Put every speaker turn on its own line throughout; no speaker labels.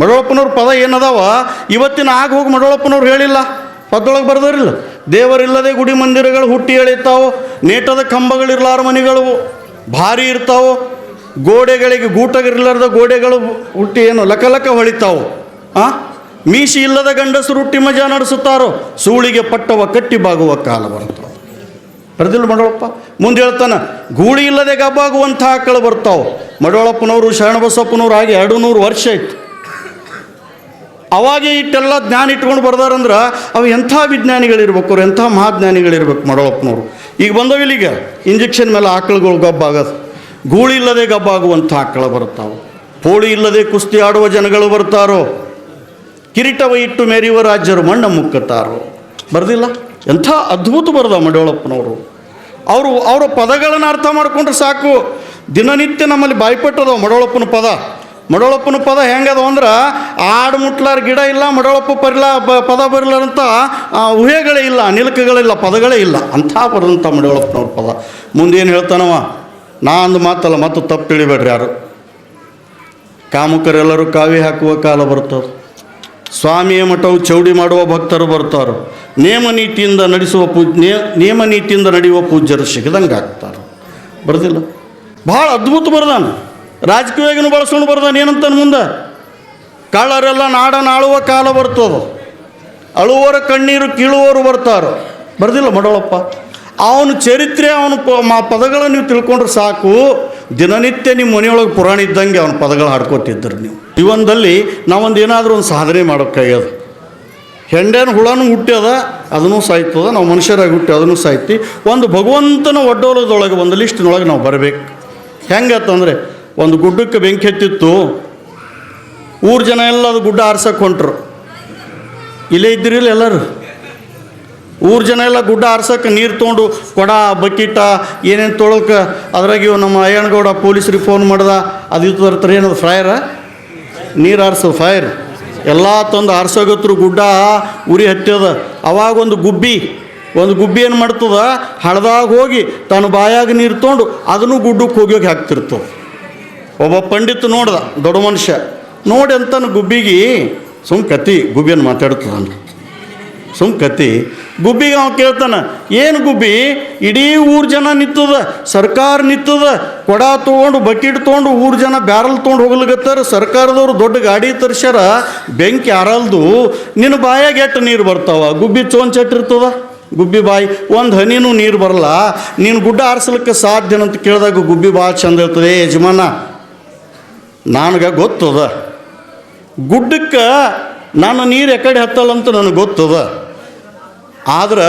ಮಡವಳಪ್ಪನವ್ರ ಪದ ಏನದಾವ? ಇವತ್ತಿನ ಆಗ ಹೋಗಿ ಮಡೋಳಪ್ಪನವ್ರು ಹೇಳಿಲ್ಲ. ಪದೊಳಗೆ ಬರ್ದಾರಿಲ್ಲ. ದೇವರಿಲ್ಲದೆ ಗುಡಿ ಮಂದಿರಗಳು ಹುಟ್ಟಿ ಎಳಿತಾವು ನೇಟದ ಕಂಬಗಳಿರ್ಲಾರ ಮನೆಗಳು ಭಾರಿ ಇರ್ತಾವು? ಗೋಡೆಗಳಿಗೆ ಗೂಟಗಿರ್ಲಾರ್ದ ಗೋಡೆಗಳು ಹುಟ್ಟಿ ಏನು ಲಕ ಲಕ ಹೊಳಿತಾವು? ಆ? ಮೀಸಿ ಇಲ್ಲದ ಗಂಡಸರು ಹುಟ್ಟಿ ಮಜಾ ನಡೆಸುತ್ತಾರೋ? ಸೂಳಿಗೆ ಪಟ್ಟವ, ಕಟ್ಟಿ ಬಾಗುವ ಕಾಲ ಬರ್ತಾವ ಬರೆದಿಲ್ಲ ಮಡೋಳಪ್ಪ ಮುಂದೆ ಹೇಳ್ತಾನೆ, ಗೂಳಿ ಇಲ್ಲದೆ ಗಬ್ಬಾಗುವಂಥ ಆಕಳು ಬರ್ತಾವೆ? ಶರಣ ಶರಣಬಸಪ್ಪನವ್ರು ಆಗಿ ಎರಡು ನೂರು ವರ್ಷ ಆಯ್ತು. ಅವಾಗೆ ಇಟ್ಟೆಲ್ಲ ಜ್ಞಾನ ಇಟ್ಕೊಂಡು ಬರ್ದಾರಂದ್ರೆ ಅವು ಎಂಥ ವಿಜ್ಞಾನಿಗಳಿರ್ಬೇಕು ಅವ್ರು, ಎಂಥ ಮಹಾಜ್ಞಾನಿಗಳಿರ್ಬೇಕು ಮಡಳಪ್ಪನವ್ರು ಈಗ ಬಂದವು ಇಲ್ಲಿಗೆ, ಇಂಜೆಕ್ಷನ್ ಮೇಲೆ ಆಕಳುಗಳು ಗಬ್ಬಾಗದ. ಗೂಳಿ ಇಲ್ಲದೆ ಗಬ್ಬಾಗುವಂಥ ಆಕಳು ಬರ್ತಾವೆ ಪೋಳಿ ಇಲ್ಲದೆ ಕುಸ್ತಿ ಆಡುವ ಜನಗಳು ಬರ್ತಾರೋ? ಕಿರೀಟವ ಇಟ್ಟು ಮೇರಿಯುವ ರಾಜ್ಯರು ಮಣ್ಣ ಮುಕ್ಕುತ್ತಾರೋ? ಬರ್ದಿಲ್ಲ? ಎಂಥ ಅದ್ಭುತ ಬರ್ದ ಮಡಿಯೊಳಪ್ಪನವರು ಅವರು, ಅವರ ಪದಗಳನ್ನು ಅರ್ಥ ಮಾಡಿಕೊಂಡ್ರೆ ಸಾಕು. ದಿನನಿತ್ಯ ನಮ್ಮಲ್ಲಿ ಬಾಯ್ಪಟ್ಟದ ಮಡೋಳಪ್ಪನ ಪದ. ಮಡವಳಪ್ಪನ ಪದ ಹೆಂಗದ ಅಂದ್ರೆ ಆಡು ಮುಟ್ಲಾರ ಗಿಡ ಇಲ್ಲ ಮಡಳಪ್ಪ ಬರಲ ಪದ ಬರಲಾರಂತ ಊಹೆಗಳೇ ಇಲ್ಲ ನಿಲುಕಗಳಿಲ್ಲ ಪದಗಳೇ ಇಲ್ಲ. ಅಂಥ ಬರಂಥ ಮಡಳಪ್ಪನವ್ರ ಪದ. ಮುಂದೇನು ಹೇಳ್ತಾನವ? ನಾ ಅಂದು ಮಾತಲ್ಲ, ಮತ್ತು ತಪ್ಪು ತಿಳಿಬೇಡ್ರಿ ಯಾರು. ಕಾಮುಕರೆಲ್ಲರೂ ಕಾವಿ ಹಾಕುವ ಕಾಲ ಬರ್ತದೆ ಸ್ವಾಮಿಯ ಮಠವು ಚೌಡಿ ಮಾಡುವ ಭಕ್ತರು ಬರ್ತಾರೆ ನೇಮ ನೀತಿಯಿಂದ ನಡೆಸುವ ಪೂ ನೇಮ ನೀತಿಯಿಂದ ನಡೆಯುವ ಪೂಜ್ಯರು ಸಿಗದಂಗೆ ಆಗ್ತಾರೆ ಬರ್ದಿಲ್ಲ? ಭಾಳ ಅದ್ಭುತ ಬರ್ದಾನ. ರಾಜಕೀಯವಾಗಿನೂ ಬಳಸ್ಕೊಂಡು ಬರ್ದಾನ ಏನಂತ ಮುಂದೆ? ಕಳ್ಳರೆಲ್ಲ ನಾಡನ ಆಳುವ ಕಾಲ ಬರ್ತದ. ಅಳುವರ ಕಣ್ಣೀರು ಕೀಳುವರು ಬರ್ತಾರೋ. ಬರ್ದಿಲ್ಲ ಮಡವಳಪ್ಪ ಅವನ ಚರಿತ್ರೆ, ಅವನ ಪ, ಮಾ, ಪದಗಳನ್ನು ನೀವು ತಿಳ್ಕೊಂಡ್ರೆ ಸಾಕು. ದಿನನಿತ್ಯ ನಿಮ್ಮ ಮನೆಯೊಳಗೆ ಪುರಾಣ ಇದ್ದಂಗೆ ಅವನ ಪದಗಳು ಹಾಡ್ಕೊತಿದ್ರು ನೀವು. ಜೀವನದಲ್ಲಿ ನಾವೊಂದು ಏನಾದರೂ ಒಂದು ಸಾಧನೆ ಮಾಡೋಕ್ಕಾಗ್ಯದ ಹೆಂಡೇನ ಹುಳನೂ ಹುಟ್ಟ್ಯದ ಅದನ್ನು ಸಾಯ್ತದ, ನಾವು ಮನುಷ್ಯರಾಗಿ ಹುಟ್ಟಿ ಅದನ್ನು ಸಾಯ್ತಿ. ಒಂದು ಭಗವಂತನ ಒಡ್ಡೋಲದೊಳಗೆ, ಒಂದು ಲಿಸ್ಟ್ನೊಳಗೆ ನಾವು ಬರಬೇಕು. ಹೆಂಗತ್ತಂದರೆ ಒಂದು ಗುಡ್ಡಕ್ಕೆ ಬೆಂಕಿ ಹತ್ತಿತ್ತು. ಊರು ಜನ ಎಲ್ಲ ಅದು ಗುಡ್ಡ ಆರ್ಸಕ್ಕೆ ಹೊಂಟ್ರು. ಇಲ್ಲೇ ಇದ್ದಿರಿಲ್ಲ ಎಲ್ಲರೂ. ಊರು ಜನ ಎಲ್ಲ ಗುಡ್ಡ ಆರ್ಸಕ್ಕೆ ನೀರು ತೊಗೊಂಡು ಕೊಡ, ಬಕೀಟ, ಏನೇನು ತೊಳಕ್ಕೆ ಅದ್ರಾಗ ಇವ ನಮ್ಮ ಅಯ್ಯನಗೌಡ ಪೊಲೀಸ್ರಿಗೆ ಫೋನ್ ಮಾಡ್ದ. ಅದು ಇದು ಬರ್ತಾರೆ ಏನದು ಫ್ರೈರ ನೀರು ಆರಿಸೋ ಫೈರ್ ಎಲ್ಲ ತಂದು ಆರ್ಸೋಗತ್ರು ಗುಡ್ಡ, ಉರಿ ಹತ್ತಿದ ಅವಾಗ ಒಂದು ಗುಬ್ಬಿ ಒಂದು ಗುಬ್ಬಿ ಏನು ಮಾಡ್ತದ? ಹಳದಾಗ ಹೋಗಿ ತನ್ನ ಬಾಯಾಗ ನೀರು ತೊಗೊಂಡು ಅದನ್ನು ಗುಡ್ಡಕ್ಕೆ ಹೋಗಿ ಹಾಕ್ತಿರ್ತದೆ ಒಬ್ಬ ಪಂಡಿತ್ ನೋಡ್ದ, ದೊಡ್ಡ ಮನುಷ್ಯ. ನೋಡಿ ಅಂತನ ಗುಬ್ಬಿಗೆ, ಸುಮ್ ಕತಿ ಗುಬ್ಬಿಯನ್ನು ಮಾತಾಡ್ತದನು ಸುಮ್ ಕತಿ ಗುಬ್ಬಿಗೆ ಅವ್ನು ಕೇಳ್ತಾನೆ, ಏನು ಗುಬ್ಬಿ? ಇಡೀ ಊರು ಜನ ನಿಂತದ, ಸರ್ಕಾರ ನಿಂತದ, ಕೊಡ ತೊಗೊಂಡು, ಬಕೆಟ್ ತೊಗೊಂಡು ಊರು ಜನ ಬ್ಯಾರಲ್ ತೊಗೊಂಡು ಹೋಗ್ಲಿಕತ್ತಾರ, ಸರ್ಕಾರದವ್ರು ದೊಡ್ಡ ಗಾಡಿ ತರ್ಸ್ಯಾರ, ಬೆಂಕಿ ಆರಲ್ದು, ನಿನ್ನ ಬಾಯಾಗ ಎಷ್ಟು ನೀರು ಬರ್ತಾವ? ಗುಬ್ಬಿ ಚೋಂಚಟ್ಟಿರ್ತದ ಗುಬ್ಬಿ ಬಾಯಿ, ಒಂದು ಹನಿನೂ ನೀರು ಬರಲ್ಲ ನೀನು ಗುಡ್ಡ ಆರಿಸ್ಲಿಕ್ಕೆ ಸಾಧ್ಯನಂತ ಕೇಳಿದಾಗ ಗುಬ್ಬಿ ಭಾಳ ಚಂದ ಇರ್ತದೆ, "ಏ ಯಜಮಾನ. ನನಗೆ ಗೊತ್ತದ. ಗುಡ್ಡಕ್ಕೆ ನಾನು ನೀರು ಎಕಡೆ ಹತ್ತಲ್ಲಂತ ನನಗೆ ಗೊತ್ತದ. ಆದ್ರೆ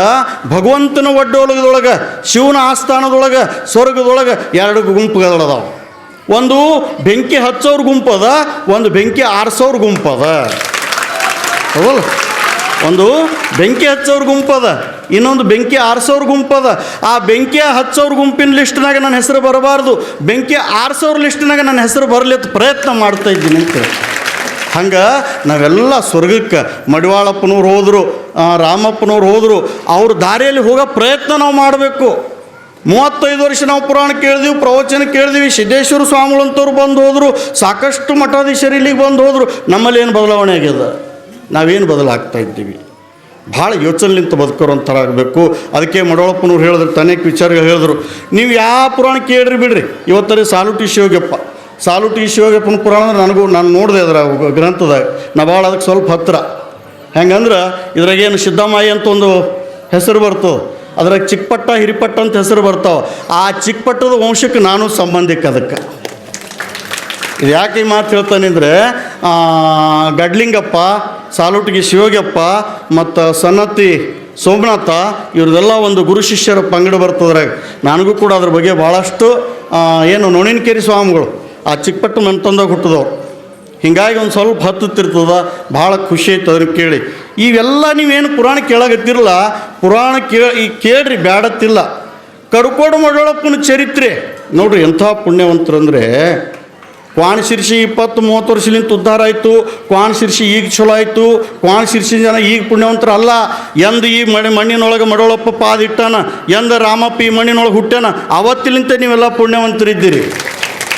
ಭಗವಂತನ ಒಡ್ಡೋಲಗದೊಳಗೆ ಶಿವನ ಆಸ್ಥಾನದೊಳಗೆ, ಸ್ವರ್ಗದೊಳಗೆ ಎರಡು ಗುಂಪುಗಳದಾವೆ. ಒಂದು ಬೆಂಕಿ ಹಚ್ಚೋರ್ ಗುಂಪದ, ಒಂದು ಬೆಂಕಿ ಆರಿಸೋರ್ ಗುಂಪದ. ಹೌದಲ್ಲ? ಒಂದು ಬೆಂಕಿ ಹಚ್ಚೋರ್ ಗುಂಪದ ಇನ್ನೊಂದು ಬೆಂಕಿ ಆರಿಸೋರ್ ಗುಂಪದ ಆ ಬೆಂಕಿ ಹಚ್ಚೋರ್ ಗುಂಪಿನ ಲಿಸ್ಟ್ನಾಗ ನನ್ನ ಹೆಸರು ಬರಬಾರ್ದು. ಬೆಂಕಿ ಆರಿಸೋರ್ ಲಿಸ್ಟ್ನಾಗ ನನ್ನ ಹೆಸರು ಬರಲಿ ಅಂತ ಪ್ರಯತ್ನ ಮಾಡ್ತಾ ಇದ್ದೀನಿ ಅಂತ ಹಂಗೆ ನಾವೆಲ್ಲ ಸ್ವರ್ಗಕ್ಕೆ, ಮಡಿವಾಳಪ್ಪನವ್ರು ಹೋದರು ರಾಮಪ್ಪನವ್ರು ಹೋದರು, ಅವ್ರ ದಾರಿಯಲ್ಲಿ ಹೋಗೋ ಪ್ರಯತ್ನ ನಾವು ಮಾಡಬೇಕು. ಮೂವತ್ತೈದು ವರ್ಷ ನಾವು ಪುರಾಣ ಕೇಳಿದೀವಿ, ಪ್ರವಚನ ಕೇಳಿದೀವಿ, ಸಿದ್ದೇಶ್ವರ ಸ್ವಾಮಿಗಳಂತವ್ರು ಬಂದು ಹೋದರು, ಸಾಕಷ್ಟು ಮಠಾಧೀಶರು ಇಲ್ಲಿಗೆ ಬಂದು ಹೋದರು ನಮ್ಮಲ್ಲಿ ಏನು ಬದಲಾವಣೆ ಆಗ್ಯದ? ನಾವೇನು ಬದಲಾಗ್ತಾ ಇದ್ದೀವಿ? ಭಾಳ ಯೋಚನೆಲಿಂತ ಆಗಬೇಕು ಅದಕ್ಕೆ ಮಡೋಳಪ್ಪನವ್ರು ಹೇಳಿದ್ರು ತನೇಕ ವಿಚಾರಗಳು ಹೇಳಿದ್ರು. ನೀವು ಯಾವ ಪುರಾಣ ಕೇಳ್ರಿ ಬಿಡ್ರಿ. ಇವತ್ತರಿ ಸಾಲುಟಿ ಶಿವಗಪ್ಪ. ಸಾಲುಟಿ ಶಿವಗಪ್ಪನ ಪುರಾಣ ನನಗೂ, ನಾನು ನೋಡಿದೆ ಅದರ ಗ್ರಂಥದಾಗ ನಾ ಭಾಳ ಅದಕ್ಕೆ ಸ್ವಲ್ಪ ಹತ್ತಿರ. ಹೆಂಗಂದ್ರೆ ಇದ್ರಾಗೇನು ಸಿದ್ದಮಾಯಿ ಅಂತ ಒಂದು ಹೆಸರು ಬರ್ತದೆ ಅದ್ರಾಗ ಚಿಕ್ಕಪಟ್ಟ, ಹಿರಿಪಟ್ಟ ಅಂತ ಹೆಸರು ಬರ್ತಾವೆ. ಆ ಚಿಕ್ಕಪಟ್ಟದ ವಂಶಕ್ಕೆ ನಾನು ಸಂಬಂಧಿಕ ಅದಕ್ಕೆ. ಇದು ಯಾಕೆ ಈ ಮಾತು ಹೇಳ್ತಾನೆ ಅಂದರೆ ಗಡ್ಲಿಂಗಪ್ಪ, ಸಾಲುಟಿಗೆ ಶಿವಗಪ್ಪ ಮತ್ತು ಸನ್ನತಿ ಸೋಮನಾಥ, ಇವ್ರದೆಲ್ಲ ಒಂದು ಗುರು ಶಿಷ್ಯರ ಪಂಗಡ ಬರ್ತದ್ರಾಗ ನನಗೂ ಕೂಡ ಅದ್ರ ಬಗ್ಗೆ ಭಾಳಷ್ಟು ಏನು ನೋಣಿನಕೇರಿ ಸ್ವಾಮಿಗಳು, ಆ ಚಿಕ್ಕಪಟ್ಟು ಮಂತಂದಾಗ ಹುಟ್ಟಿದವ್ರು ಹಿಂಗಾಗಿ ಒಂದು ಸ್ವಲ್ಪ ಹತ್ತುತ್ತಿರ್ತದ ಭಾಳ ಖುಷಿ ಆಯ್ತು ಅದನ್ನು ಕೇಳಿ. ಇವೆಲ್ಲ ನೀವೇನು ಪುರಾಣ ಕೇಳಾಗತ್ತಿರಲ್ಲ ಪುರಾಣ ಕೇ, ಈ ಕೇಳ್ರಿ ಬ್ಯಾಡತ್ತಿಲ್ಲ. ಕಡ್ಕೋಡು ಮಡಳಪ್ಪನ ಚರಿತ್ರೆ. ನೋಡ್ರಿ ಎಂಥ ಪುಣ್ಯವಂತರಂದರೆ ಕ್ವಾಣ ಶಿರ್ಷಿ ಇಪ್ಪತ್ತು ಮೂವತ್ತು ವರ್ಷಲಿಂತ ಉದ್ಧಾರ ಆಯಿತು. ಕ್ವಾಣ ಶಿರ್ಷಿ ಈಗ ಚಲೋ ಆಯಿತು. ಕ್ವಾಣ ಶಿರ್ಷಿ ಜನ ಈಗ ಪುಣ್ಯವಂತರ ಅಲ್ಲ ಎಂದು ಈ ಮಣಿ ಮಣ್ಣಿನೊಳಗೆ ಮಡೋಳಪ್ಪ ಪಾದ ಇಟ್ಟಾನ ಎಂದ ರಾಮಪ್ಪ ಈ ಮಣ್ಣಿನೊಳಗೆ ಹುಟ್ಟಾನ ಅವತ್ತಿಲಿಂತ ನೀವೆಲ್ಲ ಪುಣ್ಯವಂತರಿದ್ದೀರಿ.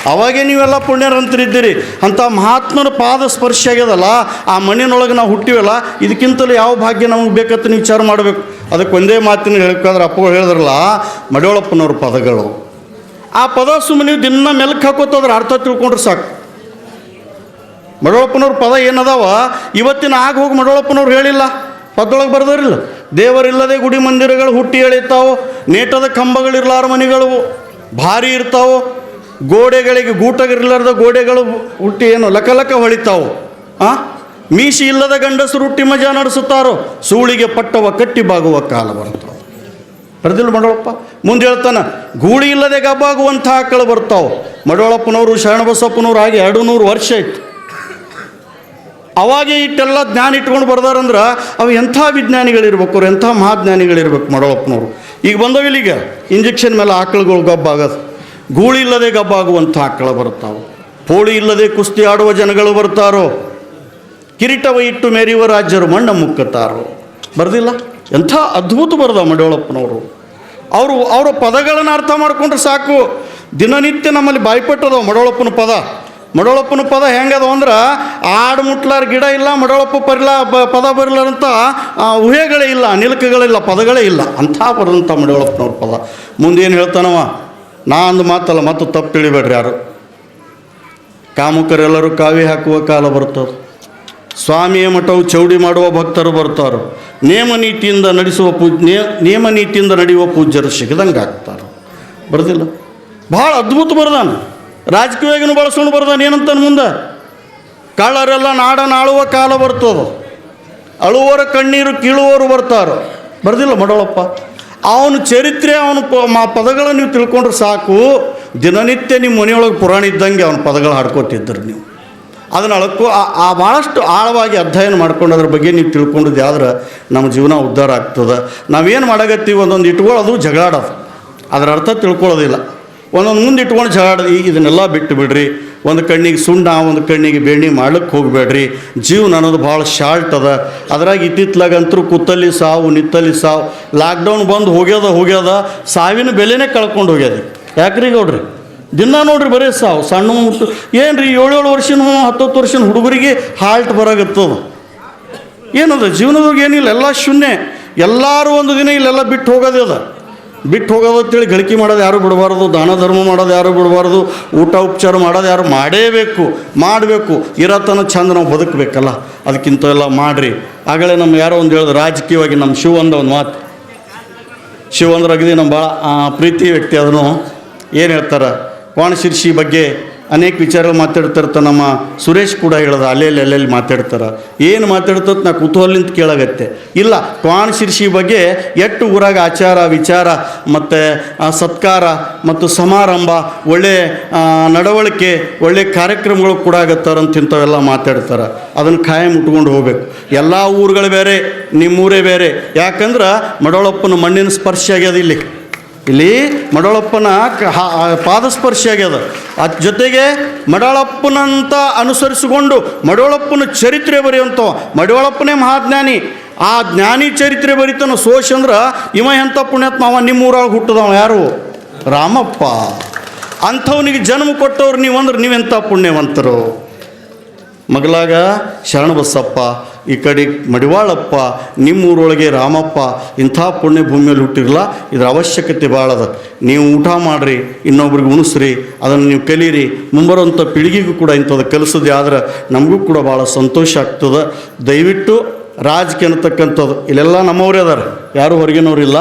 ಅವಾಗೆ ನೀವೆಲ್ಲ ಪುಣ್ಯರಂತರಿದ್ದೀರಿ. ಅಂಥ ಮಹಾತ್ಮನ ಪಾದ ಸ್ಪರ್ಶ ಆಗ್ಯದಲ್ಲ. ಆ ಮಣ್ಣಿನೊಳಗೆ ನಾವು ಹುಟ್ಟಿವಲ್ಲ. ಇದಕ್ಕಿಂತಲೂ ಯಾವ ಭಾಗ್ಯ ನಮಗೆ ಬೇಕಂತ ನೀವು ವಿಚಾರ ಮಾಡಬೇಕು. ಅದಕ್ಕೆ ಒಂದೇ ಮಾತಿನ ಹೇಳ್ಬೇಕಾದ್ರೆ ಅಪ್ಪಗಳು ಹೇಳಿದ್ರಲ್ಲ ಮಡಿಯೊಳಪ್ಪನವ್ರ ಪದಗಳು. ಆ ಪದ ಸುಮ್ಮನೆ ನೀವು ದಿನ ಮೆಲ್ಕ್ ಹಾಕೋತದ್ರ ಅರ್ಥ ತಿಳ್ಕೊಂಡ್ರೆ ಸಾಕು. ಮಡೋಳಪ್ಪನವ್ರ ಪದ ಏನದಾವ? ಇವತ್ತಿನ ಆಗ ಹೋಗಿ ಮಡೋಳಪ್ಪನವ್ರು ಹೇಳಿಲ್ಲ. ಪದೊಳಗೆ ಬರೆದಿರಲಿಲ್ಲ ದೇವರಿಲ್ಲದೆ ಗುಡಿ ಮಂದಿರಗಳು ಹುಟ್ಟಿ ಎಳಿತಾವು ನೇಟದ ಕಂಬಗಳಿರ್ಲಾರ ಮನೆಗಳು ಭಾರಿ ಇರ್ತಾವು? ಗೋಡೆಗಳಿಗೆ ಗೂಟಗಿರ್ಲಾರ್ದ ಗೋಡೆಗಳು ಹುಟ್ಟಿ ಏನು ಲಕ ಲಕ ಹೊಳಿತಾವು? ಆ? ಮೀಸಿ ಇಲ್ಲದ ಗಂಡಸರು ಹುಟ್ಟಿ ಮಜಾ ನಡೆಸುತ್ತಾರೋ? ಸೂಳಿಗೆ ಪಟ್ಟವ, ಕಟ್ಟಿ ಬಾಗುವ ಕಾಲ ಬರ್ತಾವೆ ಬರ್ದಿಲ್ಲ ಮಡೋಳಪ್ಪ ಮುಂದೆ ಹೇಳ್ತಾನೆ, ಗೂಳಿ ಇಲ್ಲದೆ ಗಬ್ಬಾಗುವಂಥ ಆಕಳು ಬರ್ತಾವೆ. ಶರಣ ಶರಣಬಸಪ್ಪನವ್ರು ಹಾಗೆ ಎರಡು ನೂರು ವರ್ಷ ಇತ್ತು ಅವಾಗೆ ಇಟ್ಟೆಲ್ಲ ಜ್ಞಾನ ಇಟ್ಕೊಂಡು ಬರ್ದಾರಂದ್ರೆ ಅವು ಎಂಥ ವಿಜ್ಞಾನಿಗಳಿರ್ಬೇಕು ಅವ್ರು, ಎಂಥ ಮಹಾಜ್ಞಾನಿಗಳಿರ್ಬೇಕು ಮಡೋಳಪ್ಪನವರು ಈಗ ಬಂದವಿಲ್ಲ ಈಗ ಇಂಜೆಕ್ಷನ್ ಮೇಲೆ ಆಕಳುಗಳು ಗಬ್ಬಾಗೋದು. ಗೂಳಿ ಇಲ್ಲದೆ ಗಬ್ಬಾಗುವಂಥ ಆಕಳು ಬರ್ತಾವೆ. ಪೋಳಿ ಇಲ್ಲದೆ ಕುಸ್ತಿ ಆಡುವ ಜನಗಳು ಬರ್ತಾರೋ? ಕಿರೀಟವ ಇಟ್ಟು ಮೇರಿಯುವ ರಾಜ್ಯರು ಮಣ್ಣ ಮುಕ್ಕುತ್ತಾರೋ? ಬರ್ದಿಲ್ಲ? ಎಂಥ ಅದ್ಭುತ ಬರೆದ ಮಡಿಯೊಳಪ್ಪನವರು. ಅವರು ಅವರ ಪದಗಳನ್ನು ಅರ್ಥ ಮಾಡಿಕೊಂಡ್ರೆ ಸಾಕು. ದಿನನಿತ್ಯ ನಮ್ಮಲ್ಲಿ ಬಾಯ್ಪಟ್ಟದವು ಮಡವಳಪ್ಪನ ಪದ. ಮಡೊಳಪ್ಪನ ಪದ ಹೆಂಗದವ ಅಂದ್ರೆ, ಆಡು ಮುಟ್ಲಾರ ಗಿಡ ಇಲ್ಲ ಮಡವಳಪ್ಪ ಬರಲ ಪದ ಬರಲಾರಂತ ಊಹೆಗಳೇ ಇಲ್ಲ ನಿಲುಕಗಳಿಲ್ಲ ಪದಗಳೇ ಇಲ್ಲ. ಅಂಥ ಬರಂಥ ಮಡಿಯೊಳಪ್ಪನವ್ರ ಪದ. ಮುಂದೇನು ಹೇಳ್ತಾನವ? ನಾ ಅಂದು ಮಾತಲ್ಲ, ಮತ್ತು ತಪ್ಪು ತಿಳಿಬೇಡ್ರಿ ಯಾರು. ಕಾಮುಕರೆಲ್ಲರೂ ಕಾವಿ ಹಾಕುವ ಕಾಲ ಬರ್ತದೆ ಸ್ವಾಮಿಯ ಮಠವು ಚೌಡಿ ಮಾಡುವ ಭಕ್ತರು ಬರ್ತಾರೆ. ನೇಮ ನೀತಿಯಿಂದ ನಡೆಸುವ ಪೂಜ ನೇಮ ನೀತಿಯಿಂದ ನಡೆಯುವ ಪೂಜ್ಯರು ಸಿಗದಂಗೆ ಆಗ್ತಾರೆ. ಬರ್ದಿಲ್ಲ? ಭಾಳ ಅದ್ಭುತ ಬರ್ದಾನ. ರಾಜಕೀಯವಾಗಿನೂ ಬಳಸ್ಕೊಂಡು ಬರ್ದಾನ ಏನಂತಾನೆ ಮುಂದೆ? ಕಳ್ಳರೆಲ್ಲ ನಾಡ ನಾಳುವ ಕಾಲ ಬರ್ತದೆ. ಅಳುವರ ಕಣ್ಣೀರು ಕೀಳುವರು ಬರ್ತಾರೆ. ಬರ್ದಿಲ್ಲ ಮಡೋಳಪ್ಪ ಅವನ ಚರಿತ್ರೆ, ಅವನ ಪ, ಮಾ, ಪದಗಳನ್ನು ನೀವು ತಿಳ್ಕೊಂಡ್ರೆ ಸಾಕು. ದಿನನಿತ್ಯ ನಿಮ್ಮ ಮನೆಯೊಳಗೆ ಪುರಾಣ ಇದ್ದಂಗೆ ಅವನ ಪದಗಳು ಹಾಡ್ಕೊತಿದ್ದರು ನೀವು. ಅದನ್ನು ಅಳಕ್ಕೂ ಆ- ಭಾಳಷ್ಟು ಆಳವಾಗಿ ಅಧ್ಯಯನ ಮಾಡ್ಕೊಂಡು ಅದ್ರ ಬಗ್ಗೆ ನೀವು ತಿಳ್ಕೊಂಡಿದ್ದು, ಆದ್ರೆ ನಮ್ಮ ಜೀವನ ಉದ್ಧಾರ ಆಗ್ತದೆ. ನಾವೇನು ಮಾಡಕತ್ತೀವಿ? ಒಂದೊಂದು ಇಟ್ಕೊಳ್ಳೋದು ಜಗಳಾಡೋದು. ಅದರ ಅರ್ಥ ತಿಳ್ಕೊಳ್ಳೋದಿಲ್ಲ. ಒಂದೊಂದು ಮುಂದೆ ಇಟ್ಕೊಂಡು ಜಗಳಾಡೋದು ಈಗ ಇದನ್ನೆಲ್ಲ ಬಿಟ್ಟು ಬಿಡ್ರಿ ಒಂದು ಕಣ್ಣಿಗೆ ಸುಣ್ಣ, ಒಂದು ಕಣ್ಣಿಗೆ ಬೇಣಿ ಮಾಡ್ಲಿಕ್ಕೆ ಹೋಗಬೇಡ್ರಿ. ಜೀವನ ಅನ್ನೋದು ಭಾಳ ಶಾರ್ಟ್ ಅದ. ಅದ್ರಾಗ ಇತ್ತಿತ್ತಲಾಗಂತರೂ ಕುತ್ತಲ್ಲಿ ಸಾವು, ನಿತ್ತಲ್ಲಿ ಸಾವು. ಲಾಕ್ಡೌನ್ ಬಂದು ಹೋಗ್ಯದ ಹೋಗ್ಯದ, ಸಾವಿನ ಬೆಲೆನೇ ಕಳ್ಕೊಂಡು ಹೋಗ್ಯದ. ಯಾಕ್ರಿ ಗೌಡ್ರಿ? ದಿನ ನೋಡ್ರಿ ಬರೀ ಸಾವು. ಸಣ್ಣ ಮುಟ್ಟು ಏನು ರೀ ಏಳೇಳು ವರ್ಷನೂ ಹತ್ತತ್ತು ವರ್ಷನ ಹುಡುಗರಿಗೆ ಹಾಲ್ಟ್ ಬರಾಗತ್ತದ. ಏನದ? ಜೀವನದಾಗ ಏನಿಲ್ಲ, ಎಲ್ಲ ಶೂನ್ಯ. ಎಲ್ಲರೂ ಒಂದು ದಿನ ಇಲ್ಲೆಲ್ಲ ಬಿಟ್ಟು ಹೋಗೋದೇ ಅದ. ಬಿಟ್ಟು ಹೋಗೋದು ಅಂತೇಳಿ ಗಳಿಕೆ ಮಾಡೋದು ಯಾರು ಬಿಡಬಾರ್ದು, ದಾನ ಧರ್ಮ ಮಾಡೋದು ಯಾರು ಬಿಡಬಾರ್ದು, ಊಟ ಉಪಚಾರ ಮಾಡೋದು ಯಾರು ಮಾಡೇಬೇಕು, ಮಾಡಬೇಕು. ಇರತನ ಚಂದ ನಾವು ಬದುಕಬೇಕಲ್ಲ, ಅದಕ್ಕಿಂತ ಎಲ್ಲ ಮಾಡಿರಿ. ಆಗಲೇ ನಮ್ಮ ಯಾರೋ ಒಂದು ಹೇಳಿದ್ರು, ರಾಜಕೀಯವಾಗಿ ನಮ್ಮ ಶಿವ ಒಂದು ಮಾತು. ಶಿವ ಅಂದ್ರೆ ಅಗದಿ ನಮ್ಮ ಭಾಳ ಪ್ರೀತಿ ವ್ಯಕ್ತಿ ಅದನ್ನು ಏನು ಹೇಳ್ತಾರೆ? ವಾಣಶೀರ್ಷಿ ಬಗ್ಗೆ ಅನೇಕ ವಿಚಾರಗಳು ಮಾತಾಡ್ತಿರ್ತಾರೆ ನಮ್ಮ ಸುರೇಶ್ ಕೂಡ ಹೇಳೋದು ಅಲ್ಲೆಲ್ಲಿ ಅಲ್ಲೆಲ್ಲಿ ಮಾತಾಡ್ತಾರೆ. ಏನು ಮಾತಾಡ್ತದ ನಾ ಕುತೂಹಲಿಂತ ಕೇಳಾಗತ್ತೆ. ಇಲ್ಲ ಕ್ವಾಣ ಶಿರ್ಷಿ ಬಗ್ಗೆ ಎಷ್ಟು ಊರಾಗ ಆಚಾರ, ವಿಚಾರ, ಮತ್ತು ಸತ್ಕಾರ, ಮತ್ತು ಸಮಾರಂಭ ಒಳ್ಳೆಯ ನಡವಳಿಕೆ ಒಳ್ಳೆಯ ಕಾರ್ಯಕ್ರಮಗಳು ಕೂಡ ಆಗತ್ತಾರಂತ ಇಂಥವೆಲ್ಲ ಮಾತಾಡ್ತಾರೆ. ಅದನ್ನು ಖಾಯಂ ಉಟ್ಕೊಂಡು ಹೋಗ್ಬೇಕು. ಎಲ್ಲ ಊರುಗಳು ಬೇರೆ, ನಿಮ್ಮೂರೇ ಬೇರೆ. ಯಾಕಂದ್ರೆ ಮಡವಳಪ್ಪನ ಮಣ್ಣಿನ ಸ್ಪರ್ಶ ಆಗ್ಯದ ಇಲ್ಲಿ. ಇಲ್ಲಿ ಮಡಳಪ್ಪನ ಪಾದಸ್ಪರ್ಶಿ ಆಗ್ಯದ ಅದ್ರ ಜೊತೆಗೆ ಮಡಳಪ್ಪನಂತ ಅನುಸರಿಸಿಕೊಂಡು ಮಡಳಪ್ಪನ ಚರಿತ್ರೆ ಬರೆಯುವಂಥ ಮಡವಳಪ್ಪನೇ ಮಹಾಜ್ಞಾನಿ. ಆ ಜ್ಞಾನಿ ಚರಿತ್ರೆ ಬರಿತನ ಸೋಷ ಅಂದ್ರೆ ಇವ ಎಂಥ ಪುಣ್ಯಾತ್ಮ? ಅವ ನಿಮ್ಮ ಊರೊಳಗೆ ಹುಟ್ಟದವ ಯಾರು? ರಾಮಪ್ಪ. ಅಂಥವನಿಗೆ ಜನ್ಮ ಕೊಟ್ಟವ್ರು ನೀವು ಅಂದ್ರೆ ನೀವೆಂಥ ಪುಣ್ಯವಂತರು? ಮಗಲಾಗ ಶರಣಬಸಪ್ಪ. ಈ ಕಡೆ ಮಡಿವಾಳಪ್ಪ, ನಿಮ್ಮೂರೊಳಗೆ ರಾಮಪ್ಪ, ಇಂಥ ಪುಣ್ಯ ಭೂಮಿಯಲ್ಲಿ ಹುಟ್ಟಿರಲ್ಲ ಇದರ ಅವಶ್ಯಕತೆ ಭಾಳ ಅದ. ನೀವು ಊಟ ಮಾಡಿರಿ, ಇನ್ನೊಬ್ರಿಗೆ ಉಣಿಸ್ರಿ, ಅದನ್ನು ನೀವು ಕಲೀರಿ. ಮುಂಬರುವಂಥ ಪೀಳಿಗೆಗೂ ಕೂಡ ಇಂಥದ್ದು ಕಲಿಸೋದು ಆದ್ರೆ ನಮಗೂ ಕೂಡ ಭಾಳ ಸಂತೋಷ ಆಗ್ತದೆ. ದಯವಿಟ್ಟು ರಾಜಕೀಯ ಅನ್ನತಕ್ಕಂಥದ್ದು, ಇಲ್ಲೆಲ್ಲ ನಮ್ಮವರೇ ಅದಾರ. ಯಾರೂ ಹೊರಗಿನವ್ರಿಲ್ಲ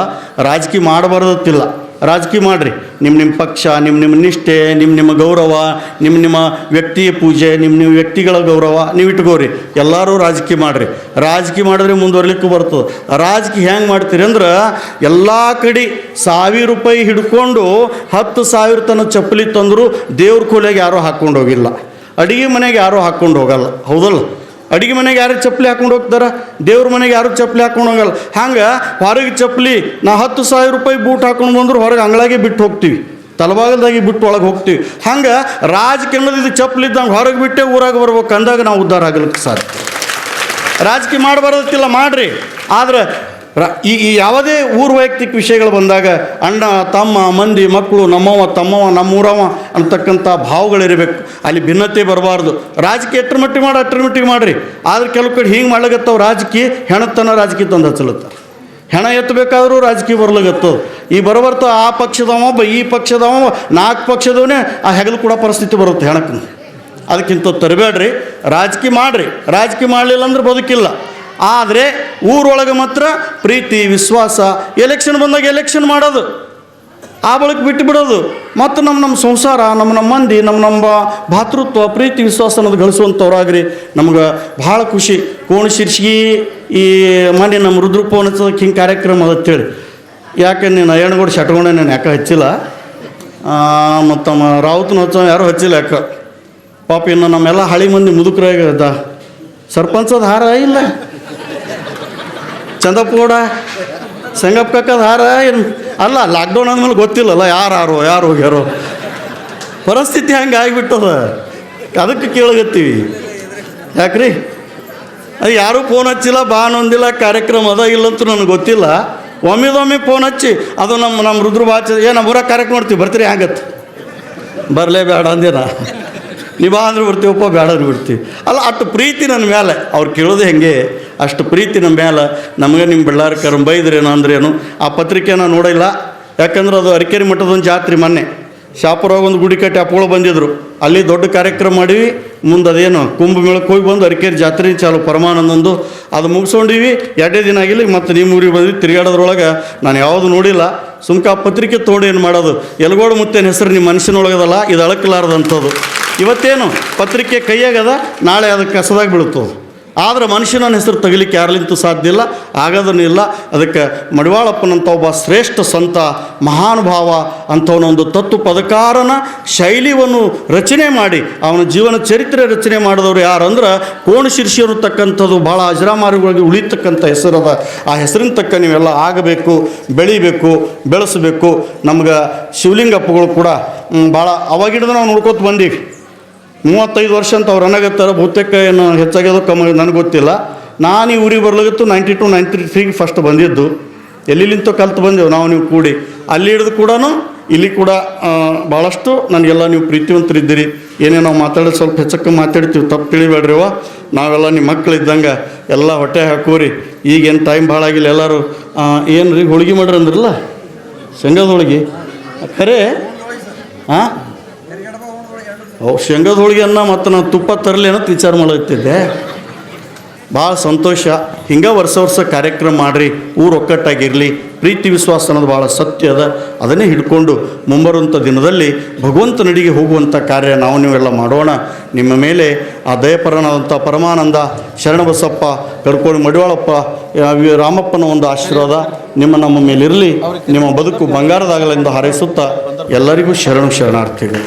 ರಾಜಕೀಯ ಮಾಡಬಾರ್ದತ್ತಿಲ್ಲ. ರಾಜಕೀಯ ಮಾಡಿರಿ. ನಿಮ್ಮ ನಿಮ್ಮ ಪಕ್ಷ ನಿಮ್ಮ ನಿಮ್ಮ ನಿಷ್ಠೆ ನಿಮ್ಮ ನಿಮ್ಮ ಗೌರವ ನಿಮ್ಮ ನಿಮ್ಮ ವ್ಯಕ್ತಿಯ ಪೂಜೆ ನಿಮ್ಮ ನಿಮ್ಮ ವ್ಯಕ್ತಿಗಳ ಗೌರವ ನೀವು ಇಟ್ಕೋರಿ. ಎಲ್ಲರೂ ರಾಜಕೀಯ ಮಾಡಿರಿ. ರಾಜಕೀಯ ಮಾಡಿದ್ರೆ ಮುಂದುವರ್ಲಿಕ್ಕೂ ಬರ್ತದೆ. ರಾಜಕೀಯ ಹೆಂಗೆ ಮಾಡ್ತೀರಿ ಅಂದ್ರೆ ಎಲ್ಲ ಕಡೆ ಸಾವಿರ ರೂಪಾಯಿ ಹಿಡ್ಕೊಂಡು ಹತ್ತು ಸಾವಿರ ತನಕ ಚಪ್ಪಲಿ ತಂದರೂ ದೇವ್ರ ಕೂಲೆಗೆ ಯಾರೂ ಹಾಕ್ಕೊಂಡು ಹೋಗಿಲ್ಲ. ಅಡಿಗೆ ಮನೆಗೆ ಯಾರೂ ಹಾಕ್ಕೊಂಡು ಹೋಗಲ್ಲ. ಹೌದಲ್ಲ? ಅಡಿಗೆ ಮನೆಗೆ ಯಾರು ಚಪ್ಪಲಿ ಹಾಕೊಂಡು ಹೋಗ್ತಾರ? ದೇವ್ರ ಮನೆಗೆ ಯಾರು ಚಪ್ಪಲಿ ಹಾಕೊಂಡು ಹೋಗಲ್ಲ. ಹಂಗೆ ಹೊರಗೆ ಚಪ್ಪಲಿ, ನಾ ಹತ್ತು ಸಾವಿರ ರೂಪಾಯಿ ಬೂಟ್ ಹಾಕೊಂಡು ಬಂದ್ರೆ ಹೊರಗೆ ಅಂಗಳಾಗೆ ಬಿಟ್ಟು ಹೋಗ್ತೀವಿ. ತಲಬಾಗಲ್ದಾಗಿ ಬಿಟ್ಟು ಒಳಗೆ ಹೋಗ್ತೀವಿ. ಹಂಗೆ ರಾಜಕೀಯದ ಚಪ್ಪಲಿ ಇದ್ದಂಗೆ ಹೊರಗೆ ಬಿಟ್ಟೆ ಊರಾಗ ಬರ್ಬೇಕು ಅಂದಾಗ ನಾವು ಉದ್ಧಾರ ಆಗಲಿಕ್ಕೆ ಸಾಧ್ಯ. ರಾಜಕೀಯ ಮಾಡಬಾರ್ದಿಲ್ಲ ಮಾಡ್ರಿ. ಆದ್ರೆ ಈ ಈ ಯಾವುದೇ ಊರ್ ವೈಯಕ್ತಿಕ ವಿಷಯಗಳು ಬಂದಾಗ ಅಣ್ಣ, ತಮ್ಮ, ಮಂದಿ, ಮಕ್ಕಳು ನಮ್ಮವ ತಮ್ಮವ ನಮ್ಮೂರವ ಅಂತಕ್ಕಂಥ ಭಾವಗಳಿರಬೇಕು. ಅಲ್ಲಿ ಭಿನ್ನತೆ ಬರಬಾರ್ದು. ರಾಜಕೀಯ ಎಟ್ರ ಮಟ್ಟಿಗೆ ಮಾಡಿ ಅಟ್ರ ಮಟ್ಟಿಗೆ ಮಾಡಿರಿ. ಆದ್ರೆ ಕೆಲವು ಕಡೆ ಹಿಂಗೆ ಮಾಡ್ಲಿಕತ್ತಾವ ರಾಜಕೀಯ, ಹೆಣತನ ರಾಜಕೀಯ ತಂದು ಹಚ್ಚಲತ್ತಾರ. ಹೆಣ ಎತ್ತಬೇಕಾದ್ರೂ ರಾಜಕೀಯ ಬರ್ಲಾಗತ್ತು ಈ ಬರಬರ್ತ ಆ ಪಕ್ಷದವ ಈ ಪಕ್ಷದವ, ನಾಲ್ಕು ಪಕ್ಷದವನೇ ಆ ಹೆಗಲು ಕೂಡ ಪರಿಸ್ಥಿತಿ ಬರುತ್ತೆ ಹೆಣಕ್ಕೆ ಅದಕ್ಕಿಂತ ತರಬೇಡ್ರಿ ರಾಜಕೀಯ ಮಾಡಿರಿ. ರಾಜಕೀಯ ಮಾಡಲಿಲ್ಲ ಅಂದ್ರೆ ಬದುಕಿಲ್ಲ. ಆದರೆ ಊರೊಳಗೆ ಮಾತ್ರ ಪ್ರೀತಿ, ವಿಶ್ವಾಸ ಎಲೆಕ್ಷನ್ ಬಂದಾಗ ಎಲೆಕ್ಷನ್ ಮಾಡೋದು. ಆ ಬಳಿಕ ಬಿಟ್ಟು ಬಿಡೋದು. ಮತ್ತು ನಮ್ಮ ನಮ್ಮ ಸಂಸಾರ ನಮ್ಮ ನಮ್ಮ ಮಂದಿ ನಮ್ಮ ನಮ್ಮ ಭಾತೃತ್ವ, ಪ್ರೀತಿ, ವಿಶ್ವಾಸ ಅನ್ನೋದು ಗಳಿಸುವಂಥವ್ರಾಗ್ರಿ. ನಮ್ಗೆ ಭಾಳ ಖುಷಿ. ಕೋಣ ಶೀರ್ಷಿಗೆ ಈ ಮನೆ ನಮ್ಮ ರುದ್ರಪವನ ಹಿಂಗೆ ಕಾರ್ಯಕ್ರಮ ಅಂತೇಳಿ. ಯಾಕೆ ನೀನು ಅಯ್ಯಣ್ಣಗೌಡ ಶಟ್ಕೊಂಡೆ ನಾನು ಯಾಕೆ ಹಚ್ಚಿಲ್ಲ? ಮತ್ತು ನಮ್ಮ ರಾವತ್ನ ಹಚ್ಚ ಯಾರೂ ಹಚ್ಚಿಲ್ಲ ಯಾಕೆ? ಪಾಪ ಇನ್ನು ನಮ್ಮೆಲ್ಲ ಹಳಿ ಮಂದಿ ಮುದುಕರಾಗದ ಸರ್ಪಂಚದ ಹಾರ ಇಲ್ಲ. ಚಂದಪ್ಪಗೌಡ ಸಂಗಪ್ಪ ಕಕ್ಕದ ಹಾರ ಏನು? ಅಲ್ಲ ಲಾಕ್ಡೌನ್ ಅಂದಮೇಲೆ ಗೊತ್ತಿಲ್ಲಲ್ಲ ಯಾರು ಯಾರು ಯಾರು ಹೋಗ್ಯಾರೋ. ಪರಿಸ್ಥಿತಿ ಹಂಗೆ ಆಗಿಬಿಟ್ಟದ. ಅದಕ್ಕೆ ಕೇಳಗತ್ತೀವಿ ಯಾಕ್ರಿ? ಅದು ಯಾರೂ ಫೋನ್ ಹಚ್ಚಿಲ್ಲ ಬಾನೊಂದಿಲ್ಲ ಕಾರ್ಯಕ್ರಮ ಅದ ಇಲ್ಲ ಅಂತ ನನಗೆ ಗೊತ್ತಿಲ್ಲ. ಒಮ್ಮೆದೊಮ್ಮೆ ಫೋನ್ ಹಚ್ಚಿ, ಅದು ನಮ್ಮ ನಮ್ಮ ರುದ್ರ ಬಾಚ ಏ, ನಮ್ಮ ಊರಾಗ ಕಾರ್ಯಕ್ರಮ ಮಾಡ್ತೀವಿ, ಬರ್ತೀರಿ ಹ್ಯಾಂಗತ್ತೆ ಬರಲೇ ಬೇಡ ಅಂದೇನ ನೀ ಬಾ ಅಂದ್ರೆ ಬಿಡ್ತೀವಪ್ಪ ಬೇಡ ಅಂದ್ರೆ ಬಿಡ್ತೀವಿ. ಅಲ್ಲ, ಅಷ್ಟು ಪ್ರೀತಿ ನನ್ನ ಮೇಲೆ ಅವ್ರು ಕೇಳೋದು ಹೆಂಗೆ? ಅಷ್ಟು ಪ್ರೀತಿ ನಮ್ಮ ಮೇಲೆ ನಮಗೆ ನಿಮ್ಮ ಬಳ್ಳಾರಿ ಕರಂ ಬೈದ್ರೇನು ಅಂದ್ರೇನು? ಆ ಪತ್ರಿಕೆನ ನೋಡಿಲ್ಲ. ಯಾಕಂದ್ರೆ ಅದು ಅರಿಕೇರಿ ಮಠದ ಒಂದು ಜಾತ್ರೆ ಮೊನ್ನೆ. ಶಾಪುರಾಗ ಒಂದು ಗುಡಿ ಕಟ್ಟಿ ಅಪ್ಪಗಳು ಬಂದಿದ್ರು. ಅಲ್ಲಿ ದೊಡ್ಡ ಕಾರ್ಯಕ್ರಮ ಮಾಡಿವಿ. ಮುಂದೆ ಅದೇನು ಕುಂಭಮೇಳಕ್ಕೆ ಹೋಗಿ ಬಂದು ಅರಿಕೇರಿ ಜಾತ್ರೆ ಚಾಲು ಪರಮಾನಂದಂದು. ಅದು ಮುಗಿಸ್ಕೊಂಡಿವಿ. ಎರಡೇ ದಿನ ಆಗಿಲ್ಲ, ಮತ್ತು ನಿಮ್ಮ ಊರಿಗೆ ಬಂದ್ವಿ. ತಿರುಗಾಡೋದ್ರೊಳಗೆ ನಾನು ಯಾವುದು ನೋಡಿಲ್ಲ. ಸುಮ್ಕ ಪತ್ರಿಕೆ ತೊಗೊಂಡು ಏನು ಮಾಡೋದು? ಎಲ್ಗೋಡು ಮುತ್ತೇನ ಹೆಸರು ನಿಮ್ಮ ಮನುಷ್ಯನೊಳಗದಲ್ಲ ಇದು ಅಳಕಲಾರದಂಥದ್ದು. ಇವತ್ತೇನು, ಪತ್ರಿಕೆ ಕೈಯಾಗದ, ನಾಳೆ ಅದಕ್ಕೆ ಕಸದಾಗ ಬೀಳುತ್ತದು ಆದ್ರೆ ಮನುಷ್ಯನ ಹೆಸರು ತೆಗಿಲಿಕ್ಕೆ ಯಾರಲಿಂತೂ ಸಾಧ್ಯ ಇಲ್ಲ, ಆಗೋದನ್ನು ಇಲ್ಲ. ಅದಕ್ಕೆ ಮಡಿವಾಳಪ್ಪನಂಥ ಒಬ್ಬ ಶ್ರೇಷ್ಠ ಸಂತ, ಮಹಾನುಭಾವ ಅಂಥವನೊಂದು ತತ್ವ ಪದಕಾರನ ಶೈಲಿಯನ್ನು ರಚನೆ ಮಾಡಿ, ಅವನ ಜೀವನ ಚರಿತ್ರೆ ರಚನೆ ಮಾಡಿದವರು ಯಾರಂದ್ರೆ ಕೋಣಶೀರ್ಷಿ ಅನ್ನತಕ್ಕಂಥದ್ದು ಭಾಳ ಅಜರಾಮಾರಿಗಳಿಗೆ ಉಳಿತಕ್ಕಂಥ ಹೆಸರದ, ಆ ಹೆಸರಿನ ತಕ್ಕ ನೀವೆಲ್ಲ ಆಗಬೇಕು, ಬೆಳಿಬೇಕು, ಬೆಳೆಸಬೇಕು. ನಮ್ಗೆ ಶಿವಲಿಂಗಪ್ಪಗಳು ಕೂಡ ಭಾಳ ಅವಾಗಿಡ್ದು ನಾವು ನೋಡ್ಕೋತ ಬಂದೀವಿ. ಮೂವತ್ತೈದು ವರ್ಷ ಅಂತ ಅವ್ರು ಅನಗತ್ತಾರ ಬಹುತೇಕ ಏನು ಹೆಚ್ಚಾಗ್ಯದ ಕಮ್ಮಿ, ನನಗೆ ಗೊತ್ತಿಲ್ಲ. ನಾನು ಈ ಊರಿಗೆ ಬರ್ಲಾಗಿತ್ತು ನೈಂಟಿ ಟು ನೈಂಟಿ ತ್ರೀಗೆ ಫಸ್ಟ್ ಬಂದಿದ್ದು. ಎಲ್ಲಿಲಿಂತ ಕಲ್ತು ಬಂದೆವು, ನಾವು ನೀವು ಕೂಡಿ. ಅಲ್ಲಿ ಹಿಡಿದು ಕೂಡ ಇಲ್ಲಿ ಕೂಡ ಭಾಳಷ್ಟು ನನಗೆಲ್ಲ ನೀವು ಪ್ರೀತಿವಂತರಿದ್ದೀರಿ. ಏನೇ ನಾವು ಮಾತಾಡೋದು ಸ್ವಲ್ಪ ಹೆಚ್ಚಕ್ಕೆ ಮಾತಾಡ್ತೀವಿ, ತಪ್ಪು ತಿಳಿಬೇಡ್ರಿವ ನಾವೆಲ್ಲ ನಿಮ್ಮ ಮಕ್ಕಳು ಇದ್ದಂಗೆ ಎಲ್ಲ ಹೊಟ್ಟೆ ಹಾಕೋರಿ. ಈಗೇನು ಟೈಮ್ ಭಾಳ ಆಗಿಲ್ಲ, ಎಲ್ಲರೂ ಏನು ರೀ ಹೋಳಿಗೆ ಮಾಡ್ರಿ ಅಂದ್ರಲ್ಲ? ಶೇಂಗಾದ ಹೋಳಿಗೆ? ಖರೆ ಹಾಂ ಅವು ಶೇಂಗದ ಹೋಳಿಗೆ ಅನ್ನ ಮತ್ತು ನಾನು ತುಪ್ಪ ತರಲಿ ಅನ್ನೋದು ವಿಚಾರ ಮಾಡತ್ತಿದ್ದೆ ಭಾಳ ಸಂತೋಷ. ಹಿಂಗೆ ವರ್ಷ ವರ್ಷ ಕಾರ್ಯಕ್ರಮ ಮಾಡಿರಿ, ಊರು ಒಕ್ಕಟ್ಟಾಗಿರಲಿ, ಪ್ರೀತಿ ವಿಶ್ವಾಸ ಅನ್ನೋದು ಭಾಳ ಸತ್ಯ ಅದ. ಅದನ್ನೇ ಹಿಡ್ಕೊಂಡು ಮುಂಬರುವಂಥ ದಿನದಲ್ಲಿ ಭಗವಂತ ನಡಿಗೆ ಹೋಗುವಂಥ ಕಾರ್ಯ ನಾವು ನೀವೆಲ್ಲ ಮಾಡೋಣ. ನಿಮ್ಮ ಮೇಲೆ ಆ ದಯಪರನಾದಂಥ ಪರಮಾನಂದ, ಶರಣಬಸಪ್ಪ ಕರ್ಕೊಂಡು ಮಡಿವಾಳಪ್ಪ ರಾಮಪ್ಪನ ಒಂದು ಆಶೀರ್ವಾದ ನಿಮ್ಮ ನಮ್ಮ ಮೇಲಿರಲಿ. ನಿಮ್ಮ ಬದುಕು ಬಂಗಾರದಾಗಲೆಂದು ಹಾರೈಸುತ್ತಾ ಎಲ್ಲರಿಗೂ ಶರಣು ಶರಣಾರ್ಥಿಗಳು.